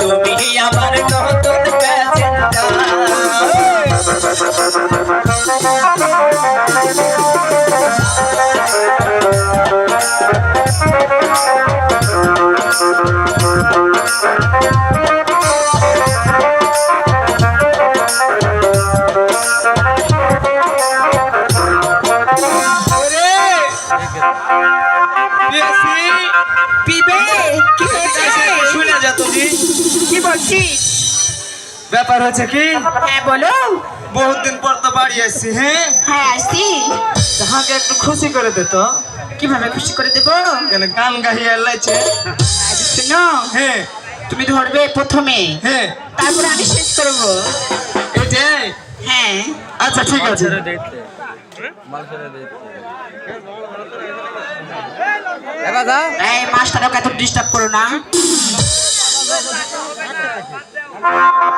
তুমি আমার নতুন প্যাসেঞ্জার বিবেক কি এসেছিস ব্যাপার হচ্ছে কি? হ্যাঁ বলো। বহুত দিন পর তো বাড়ি আসছি হ্যাঁ? হ্যাঁ আসছি। তাহাকে একটু খুশি করে দে তো। কীভাবে খুশি করে দেবো? কেন গান গাহিয়া লাইছে আজ শুনো। হ্যাঁ। তুমি ধরবে প্রথমে। হ্যাঁ। তারপরে আমি শেষ করব। এটাই হ্যাঁ। আচ্ছা ঠিক আছে। এই মাস্টারকে এত ডিস্টার্ব করো না। Thank you.